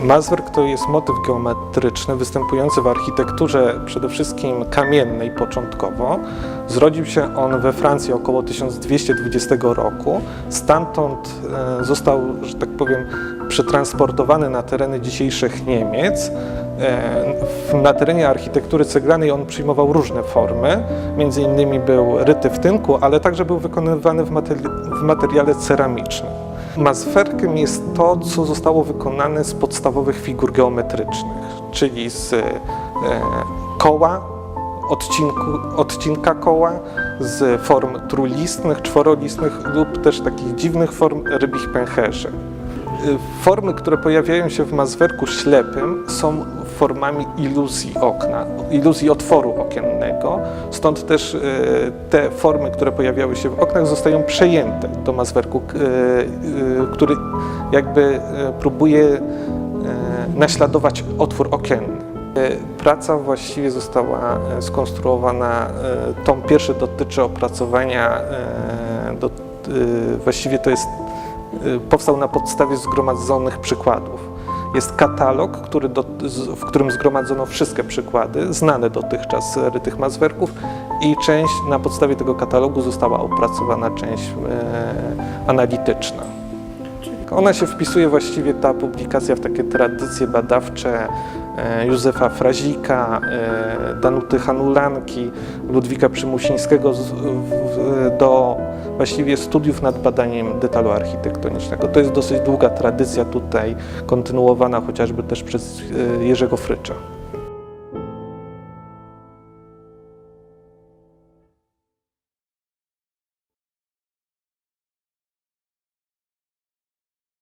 Mazwerk to jest motyw geometryczny występujący w architekturze przede wszystkim kamiennej początkowo. Zrodził się on we Francji około 1220 roku. Stamtąd e, został, że tak powiem, przetransportowany na tereny dzisiejszych Niemiec. E, Na terenie architektury ceglanej on przyjmował różne formy. Między innymi był ryty w tynku, ale także był wykonywany w materiale ceramicznym. Mazwerkiem jest to, co zostało wykonane z podstawowych figur geometrycznych, czyli z e, koła, odcinku, odcinka koła, z form trójlistnych, czworolistnych lub też takich dziwnych form rybich pęcherzy. Y, Formy, które pojawiają się w mazwerku ślepym są formami iluzji okna, iluzji otworu okiennego. Stąd też y, te formy, które pojawiały się w oknach zostają przejęte do mazwerku, k- y, y, który jakby próbuje naśladować otwór okienny. Praca właściwie została skonstruowana, tom pierwszy dotyczy opracowania, właściwie to jest powstał na podstawie zgromadzonych przykładów. Jest katalog, który do, w którym zgromadzono wszystkie przykłady znane dotychczas rytych mazwerków i część na podstawie tego katalogu została opracowana część e, analityczna. Ona się wpisuje właściwie ta publikacja w takie tradycje badawcze e, Józefa Frazika, e, Danuty Hanulanki, Ludwika Przymusińskiego do właściwie studiów nad badaniem detalu architektonicznego. To jest dosyć długa tradycja tutaj, kontynuowana chociażby też przez e, Jerzego Frycza.